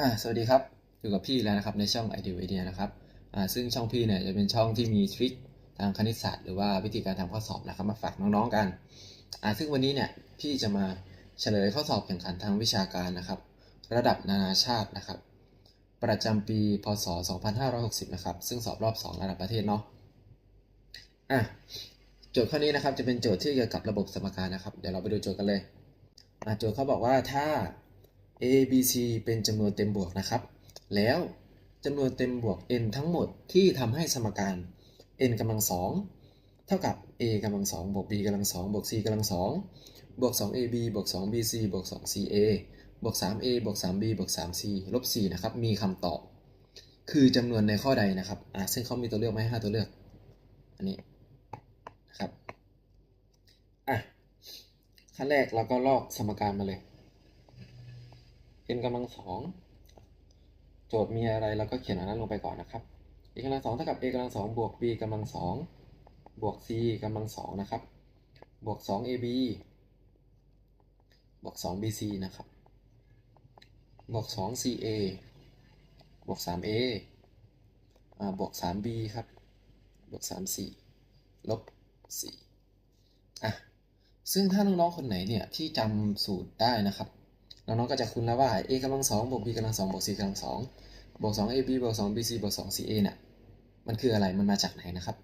อ่าสวัสดีครับ อยู่กับพี่แล้วนะครับในช่อง i d e a Idea นะครับอ่าซึ่งช่องพี่เนี่ยจะเป็นช่องที่มีทริคทางคณิตศาสตร์หรือว่าวิธีการทำข้อสอบนะครับมาฝากน้องๆกันอ่าซึ่งวันนี้เนี่ยพี่จะมาเฉลยข้อสอบแข่งขันทางวิชาการนะครับ ระดับนานาชาตินะครับ ประจำปีพศ 2560 นะครับซึ่งสอบรอบ 2 ระดับประเทศเนาะอะโจทย์ข้อนี้นะครับจะเป็นโจทย์ที่เกี่ยวกับระบบสมการนะครับ เดี๋ยวเราไปดูโจทย์กันเลยโจทย์เขาบอกว่าถ้า a b c เป็นจำนวนเต็มบวกนะครับ แล้วจำนวนเต็มบวก n ทั้งหมดที่ทำให้สมการ n กำลังสองเท่ากับ a กำลังสองบวก b กำลังสองบวก c กำลังสองบวก 2ab บวก 2bc บวก 2ca บวก 3a บวก 3b บวก 3c ลบ 4 นะครับ มีคำตอบ คือจำนวนในข้อใดนะครับ อ่าซึ่งเขามีตัวเลือกมาให้5ตัวเลือก อันนี้นะครับ อะ ขั้นแรกเราก็ลอกสมการมาเลย n กำลังสองโจทย์มีอะไรเราก็เขียนอันนั้นลงไปก่อนนะครับ a กำลังสองเท่ากับ a กำลังสองบวก b กำลังสองบวก c กำลังสองนะครับ บวก 2ab บวก 2bc นะครับ บวก 2ca บวก 3a อ่าบวก 3b ครับ บวก 3c ลบ 4 อะ ซึ่งถ้าน้องๆคนไหนเนี่ย ที่จำสูตรได้นะครับ น้องๆก็จะคุ้นแล้วว่า a กำลังสองบวก b กำลังสองบวก c กำลังสองบวก 2ab บวก 2bc บวก 2ca เนี่ยมันคืออะไรมันมาจากไหนนะครับ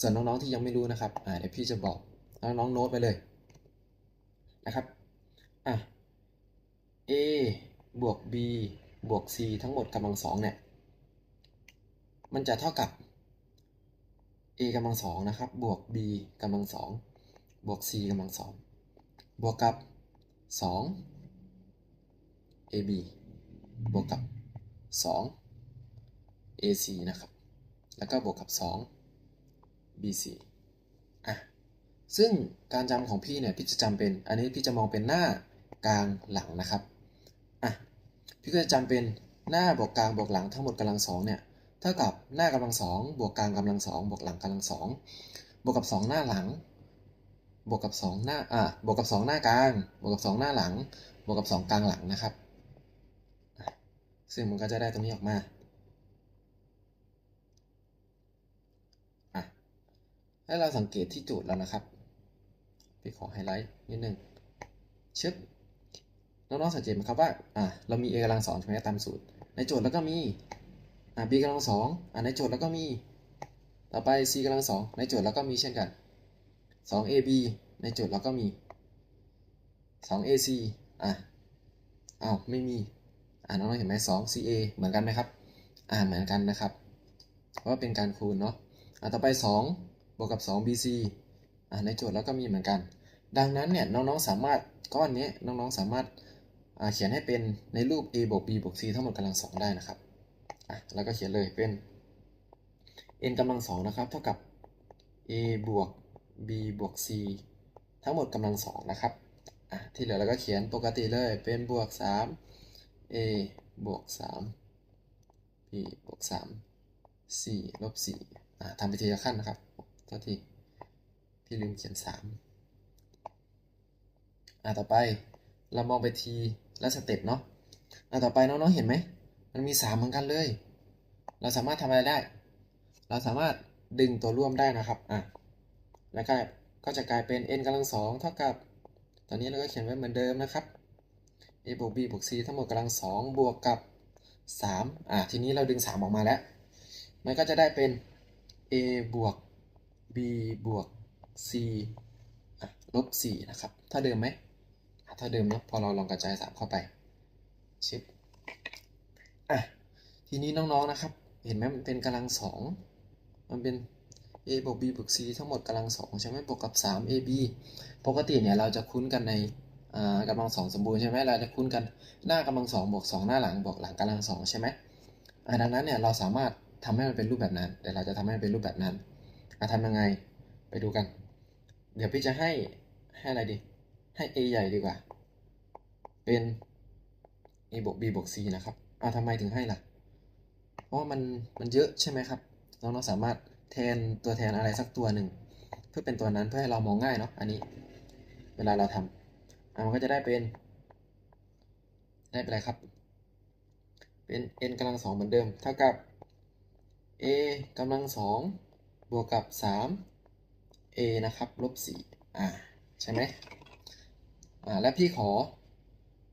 ส่วนน้องๆที่ยังไม่รู้นะครับอ่าเดี๋ยวพี่จะบอกน้องๆโน้ตไปเลยนะครับอะ a บวก b บวก c ทั้งหมดกำลังสองเนี่ย มันจะเท่ากับ a กำลังสองนะครับ บวก b กำลังสองบวก c กำลังสองบวกกับสอง ab บวกกับ 2 ac นะครับ แล้วก็บวกกับ 2 bc อะ ซึ่งการจำของพี่เนี่ย พี่จะจำเป็น อันนี้พี่จะมองเป็นหน้ากลางหลังนะครับ อะ พี่ก็จะจำเป็นหน้าบวกกลางบวกหลังทั้งหมดกำลังสองเนี่ย เท่ากับหน้ากำลังสองบวกกลางกำลังสองบวกหลังกำลังสองบวกกับ 2 หน้าหลัง บวกกับ 2 หน้า อะ บวกกับ 2 หน้ากลาง บวกกับ 2 หน้าหลัง บวกกับ 2 กลางหลังนะครับ ซึ่งมันก็จะได้ตรงนี้ออกมาอะให้เราสังเกตที่โจทย์แล้วนะครับพี่ขอไฮไลท์นิดนึงชึบน้องๆสังเกตไหมครับว่าอะเรามี a กำลังสองใช่ไหมตามสูตร ในโจทย์แล้วก็มีอะ b กำลังสองอะในโจทย์แล้วก็มี ต่อไป c กำลังสองในโจทย์แล้วก็มีเช่นกัน 2ab ในโจทย์แล้วก็มี 2ac อะอ้าวไม่มี อ่าน้องๆเห็นไหมสอง ca เหมือนกันไหมครับอ่าเหมือนกันนะครับ เพราะว่าเป็นการคูณเนาะอ่าต่อไป2บวกกับ 2 bc อ่าในโจทย์แล้วก็มีเหมือนกัน ดังนั้นเนี่ยน้องๆสามารถก้อนนี้น้องๆสามารถอ่าเขียนให้เป็นในรูป a บวก b บวก c ทั้งหมดกำลังสองได้นะครับอะแล้วก็เขียนเลยเป็น n กำลังสองนะครับเท่ากับ a บวก b บวก c ทั้งหมดกำลังสองนะครับอะที่เหลือเราก็เขียนปกติเลยเป็นบวก3 a บวก3 b บวก3 c ลบ4อะทำไปทีละขั้นนะครับโทษทีพี่ลืมเขียน 3 อะต่อไปเรามองไปทีและสเต็ปเนาะอะต่อไปน้องๆเห็นไหม มันมี 3 เหมือนกันเลย เราสามารถทำอะไรได้ เราสามารถดึงตัวร่วมได้นะครับอะแล้วก็ก็จะกลายเป็น n กำลังสองเท่ากับ ตอนนี้เราก็เขียนไว้เหมือนเดิมนะครับ a บวก b บวก c ทั้งหมดกำลังสองบวกกับ3อะทีนี้เราดึง3ออกมาแล้ว มันก็จะได้เป็น a บวก b บวก c อะลบ4นะครับ ถ้าเดิมไหมถ้าเดิมเนาะพอเราลองกระจาย3เข้าไปชิปอะทีนี้น้องๆนะครับ เห็นไหมมันเป็นกำลังสองมันเป็น a บวก b บวก c ทั้งหมดกำลังสองใช่ไหมบวกกับ 3 ab ปกติเนี่ยเราจะคุ้นกันใน กำลังสองสมบูรณ์ใช่ไหมเราจะคุ้นกันหน้ากำลังสองบวกสองหน้าหลังบวกหลังกำลังสองใช่ไหมดังนั้นเนี่ยเราสามารถทำให้มันเป็นรูปแบบนั้นเดี๋ยวเราจะทำให้มันเป็นรูปแบบนั้นอะทำยังไงไปดูกัน เดี๋ยวพี่จะให้ให้อะไรดี ให้ a ใหญ่ดีกว่า เป็น a บวก b บวก c นะครับอ่าทำไมถึงให้ล่ะ เพราะว่ามันมันเยอะใช่ไหมครับน้องๆสามารถแทนตัวแทนอะไรสักตัวหนึ่ง เพื่อเป็นตัวนั้นเพื่อให้เรามองง่ายเนาะอันนี้ เวลาเราทำ อะมันก็จะได้เป็น ได้เป็นอะไรครับ เป็น n กำลังสองเหมือนเดิม เท่ากับ a กำลังสองบวกกับ 3 a นะครับลบ4อ่าใช่ไหมอ่าแล้วพี่ขอ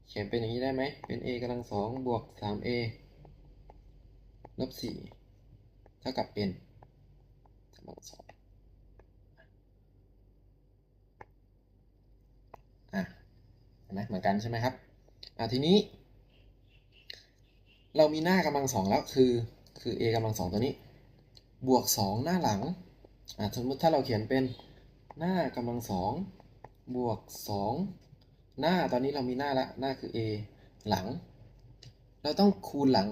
เขียนเป็นอย่างนี้ได้ไหมเป็น a กำลังสองบวก 3a ลบ4เท่ากับ n กำลังสองอะเห็น ไหมเหมือนกันใช่ไหมครับอ่าทีนี้ เรามีหน้ากำลังสองแล้วคือคือ a กำลังสองตัวนี้ บวกสองหน้าหลังอ่าสมมติถ้าเราเขียนเป็นหน้ากำลังสองบวกสองหน้าตอนนี้เรามีหน้าละหน้าคือ a หลัง เราต้องคูณหลัง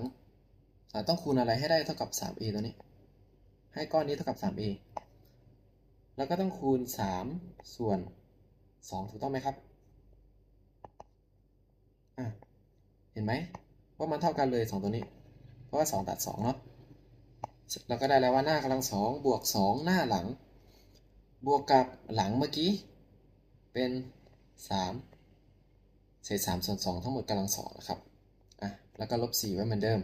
ต้องคูณอะไรให้ได้เท่ากับ 3a ตัวนี้ ให้ก้อนนี้เท่ากับ 3a แล้วก็ต้องคูณ 3 ส่วน 2 ถูกต้องไหมครับ อะเห็นไหมว่ามันเท่ากันเลย 2 ตัวนี้ เพราะว่า 2 ตัด 2 เนาะเราก็ได้แล้วว่าหน้ากำลังสองบวก 2 หน้าหลัง บวกกับหลังเมื่อกี้ เป็น 3 เศษ3ส่วน2ทั้งหมดกำลังสองนะครับอะแล้วก็ลบ 4 ไว้เหมือนเดิม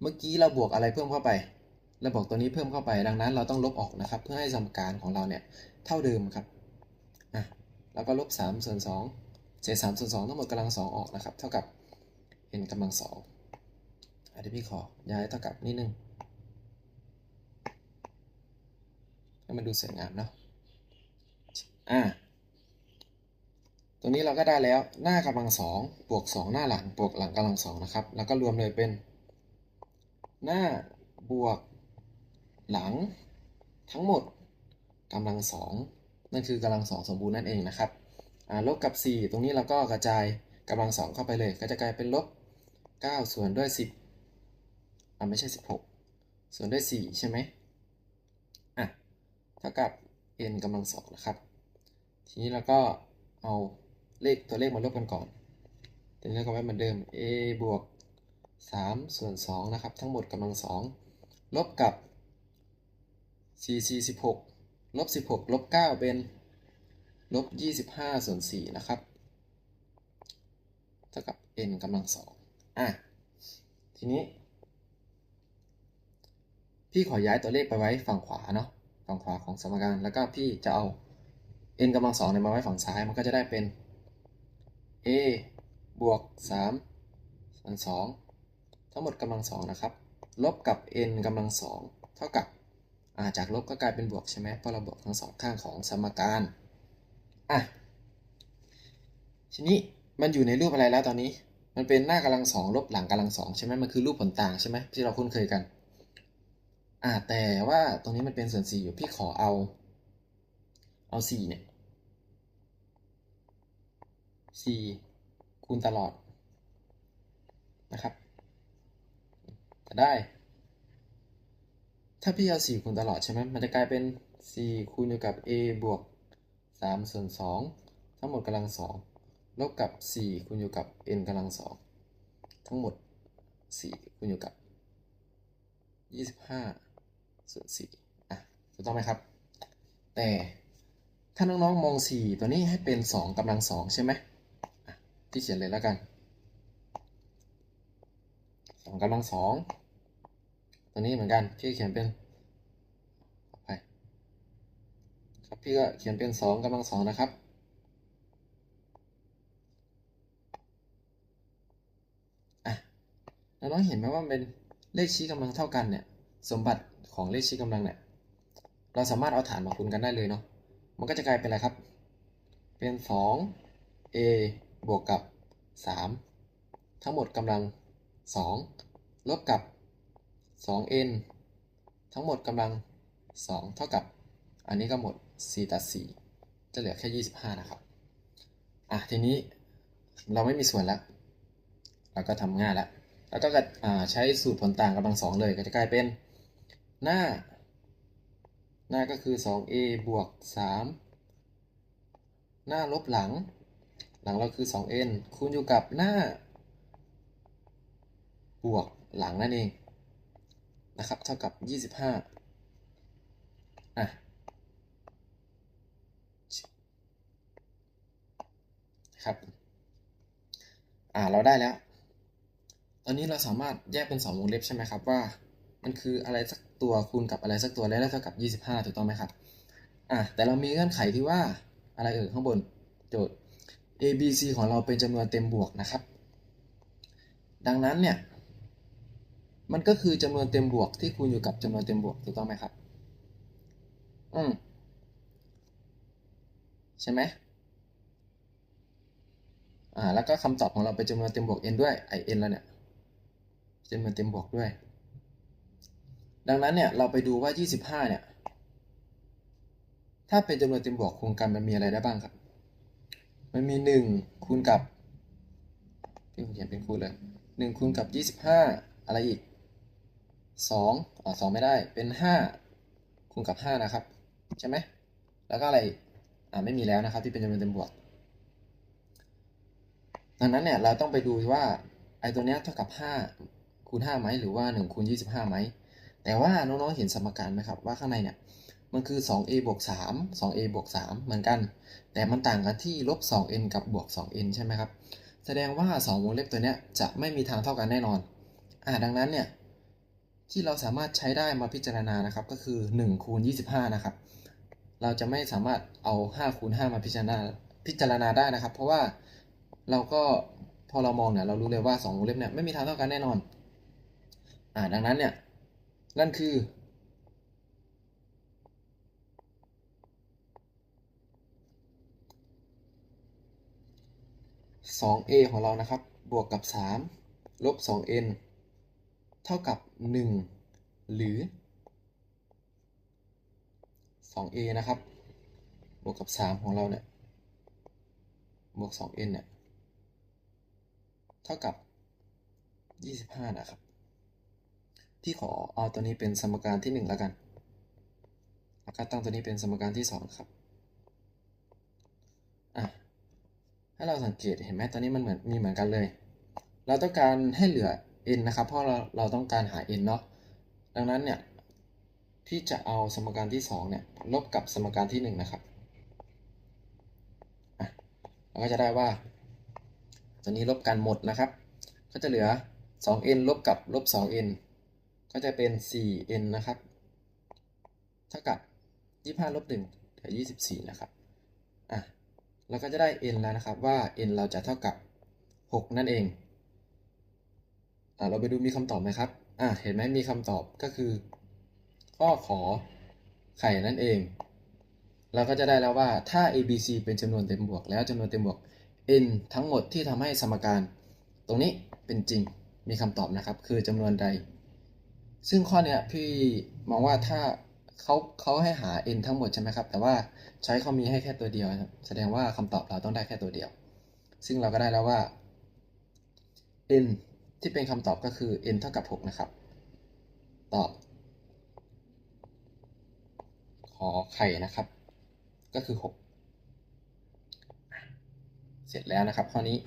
เมื่อกี้เราบวกอะไรเพิ่มเข้าไปเราบวกตัวนี้เพิ่มเข้าไปดังนั้นเราต้องลบออกนะครับ เพื่อให้สมการของเราเนี่ยเท่าเดิมครับอะแล้วก็ลบ3ส่วน2 เศษ3ส่วน2ทั้งหมดกำลังสองออกนะครับ เท่ากับ n กำลังสองอันนี้พี่ขอย้ายเท่ากับนิดนึงให้มันดูสวยงามเนาะอ่าตรงนี้เราก็ได้แล้วหน้ากำลังสองบวกสองหน้าหลังบวกหลังกำลังสองนะครับ แล้วก็รวมเลยเป็น หน้าบวกหลังทั้งหมดกำลังสองนั่นคือกำลังสองสมบูรณ์นั่นเองนะครับ ลบกับ 4 ตรงนี้เราก็กระจายกำลังสองเข้าไปเลย ก็จะกลายเป็นลบ 9 ส่วนด้วย 10อ่าไม่ใช่ 16 ส่วนด้วย 4 ใช่ไหมอะเท่ากับ n กำลังสองนะครับ ทีนี้เราก็เอาเลขตัวเลขมาลบกันก่อนทีนี้เราก็ไว้เหมือนเดิม a บวก 3 ส่วน 2 นะครับ ทั้งหมดกำลังสองลบกับ 4 4 16ลบ 16ลบ 9 เป็น ลบ 25 ส่วน 4 นะครับ เท่ากับ n กำลังสองอะ ทีนี้ พี่ขอย้ายตัวเลขไปไว้ฝั่งขวาเนาะ ฝั่งขวาของสมการ แล้วก็พี่จะเอา n กำลังสองเนี่ยมาไว้ฝั่งซ้าย มันก็จะได้เป็น a บวก 3 ส่วน 2 ทั้งหมดกำลังสองนะครับ ลบกับ n กำลังสองเท่ากับาจากลบก็กลายเป็นบวกใช่ไหมเพราะเราบวกทั้งสองข้างของสมการ อะ ทีนี้มันอยู่ในรูปอะไรแล้วตอนนี้ มันเป็นหน้ากำลังสองลบหลังกำลังสองใช่ไหมมันคือรูปผลต่างใช่ไหมที่เราคุ้นเคยกัน อ่าแต่ว่าตรงนี้มันเป็นส่วนสี่อยู่พี่ขอเอาเอาสี่เนี่ยสี่คูณตลอดนะครับ จะได้ ถ้าพี่เอาสี่คูณตลอดใช่ไหมมันจะกลายเป็นสี่คูณอยู่กับ a บวก สามส่วนสองทั้งหมดกำลังสองลบกับสี่คูณอยู่กับ n กำลังสองทั้งหมดสี่คูณอยู่กับยี่สิบห้าส่วนสี่อะถูกต้องไหมครับ แต่ถ้าน้องๆมองสี่ตัวนี้ให้เป็นสองกำลังสองใช่ไหมที่เขียนเลยแล้วกันสองกำลังสองตัวนี้เหมือนกันพี่เขียนเป็นขออภัยครับ พี่ก็เขียนเป็นสองกำลังสองนะครับ อะ แล้วน้องเห็นไหมว่าเป็นเลขชี้กำลังเท่ากันเนี่ย สมบัติของเลขชี้กำลังเนี่ย เราสามารถเอาฐานมาคูณกันได้เลยเนาะ มันก็จะกลายเป็นอะไรครับ เป็น 2a บวกกับ 3 ทั้งหมดกำลัง 2 ลบกับ 2n ทั้งหมดกำลัง 2 เท่ากับ อันนี้ก็หมด 4 ตัด 4 จะเหลือแค่ 25 นะครับ อะ ทีนี้เราไม่มีส่วนแล้ว เราก็ทำง่ายแล้ว แล้วก็ใช้สูตรผลต่างกำลังสองเลย ก็จะกลายเป็นหน้า หน้าก็คือ 2a บวก 3 หน้าลบหลัง หลังเราคือ 2n คูณอยู่กับหน้า บวกหลังนั่นเอง นะครับ เท่ากับ 25 อะ ครับ อ่าเราได้แล้ว ตอนนี้เราสามารถแยกเป็นสองวงเล็บใช่ไหมครับว่า มันคืออะไรสักตัวคูณกับอะไรสักตัวแล้วได้เท่ากับ 25 ถูกต้องไหมครับอะแต่เรามีเงื่อนไขที่ว่าอะไรเอ่ยข้างบนโจทย์ a b c ของเราเป็นจำนวนเต็มบวกนะครับ ดังนั้นเนี่ยมันก็คือจำนวนเต็มบวกที่คูณอยู่กับจำนวนเต็มบวกถูกต้องไหมครับ อืมใช่ไหม อ่าแล้วก็คำตอบของเราเป็นจำนวนเต็มบวก n ด้วย i n แล้วเนี่ยจำนวนเต็มบวกด้วย ดังนั้นเนี่ยเราไปดูว่า 25 เนี่ย ถ้าเป็นจำนวนเต็มบวกคูณกันมันมีอะไรได้บ้างครับ มันมี 1 คูณกับพี่ผมเขียนเป็นคูณเลย 1 คูณกับ 25 อะไรอีก 2อ๋อ2ไม่ได้เป็น 5 คูณกับ 5 นะครับ ใช่ไหมแล้วก็อะไรอ่าไม่มีแล้วนะครับที่เป็นจำนวนเต็มบวก ดังนั้นเนี่ยเราต้องไปดูว่าไอ้ตัวเนี้ยเท่ากับ 5คูณ5ไหมหรือว่า1คูณ25ไหมแต่ว่าน้องๆเห็นสมการไหมครับว่าข้างในเนี่ยมันคือ 2a บวก3 2a บวก3เหมือนกัน แต่มันต่างกันที่ลบ 2n กับบวก 2n ใช่ไหมครับ แสดงว่า 2 วงเล็บตัวเนี้ยจะไม่มีทางเท่ากันแน่นอน อ่าดังนั้นเนี่ยที่เราสามารถใช้ได้มาพิจารณานะครับก็คือ1คูณ25 นะครับ เราจะไม่สามารถเอา 5 คูณ 5 มาพิจารณาพิจารณาได้นะครับ เพราะว่า เราก็พอเรามองเนี่ยเรารู้เลยว่า2วงเล็บเนี่ยไม่มีทางเท่ากันแน่นอน อ่าดังนั้นเนี่ยนั่นคือ 2a ของเรานะครับ บวกกับ3ลบ 2n เท่ากับ 1 หรือ 2a นะครับ บวกกับ 3 ของเราเนี่ย บวก 2n เนี่ย เท่ากับ 25 นะครับ พี่ขอเอาตัวนี้เป็นสมการที่ 1 แล้วกันแล้วก็ตั้งตัวนี้เป็นสมการที่ 2 ครับ อะถ้าเราสังเกตเห็นไหมตอนนี้มันเหมือนมีเหมือนกันเลย เราต้องการให้เหลือ n นะครับ เพราะเราเราต้องการหา n เนาะ ดังนั้นเนี่ยพี่จะเอาสมการที่ 2 เนี่ยลบกับสมการที่ 1 นะครับ อะ เราก็จะได้ว่า ตัวนี้ลบกันหมดนะครับ ก็จะเหลือ 2n ลบกับลบ 2n ก็จะเป็น 4n นะครับ เท่ากับ 25ลบ1เหลือ24 นะครับอะเราก็จะได้ n แล้วนะครับว่า n เราจะเท่ากับ 6 นั่นเองอะเราไปดูมีคำตอบไหมครับอะเห็นไหมมีคำตอบก็คือ ข้อขอไข่นั่นเอง เราก็จะได้แล้วว่าถ้า a b c เป็นจำนวนเต็มบวก แล้วจำนวนเต็มบวก n ทั้งหมดที่ทำให้สมการ ตรงนี้เป็นจริงมีคำตอบนะครับ คือจำนวนใด ซึ่งข้อเนี้ยพี่มองว่าถ้าเขาเขาให้หา n ทั้งหมดใช่ไหมครับ แต่ว่าใช้เขามีให้แค่ตัวเดียวครับแสดงว่าคำตอบเราต้องได้แค่ตัวเดียว ซึ่งเราก็ได้แล้วว่า n ที่เป็นคำตอบก็คือ n เท่ากับ 6 นะครับ ตอบ ขอไข่นะครับ ก็คือ 6 เสร็จแล้วนะครับข้อนี้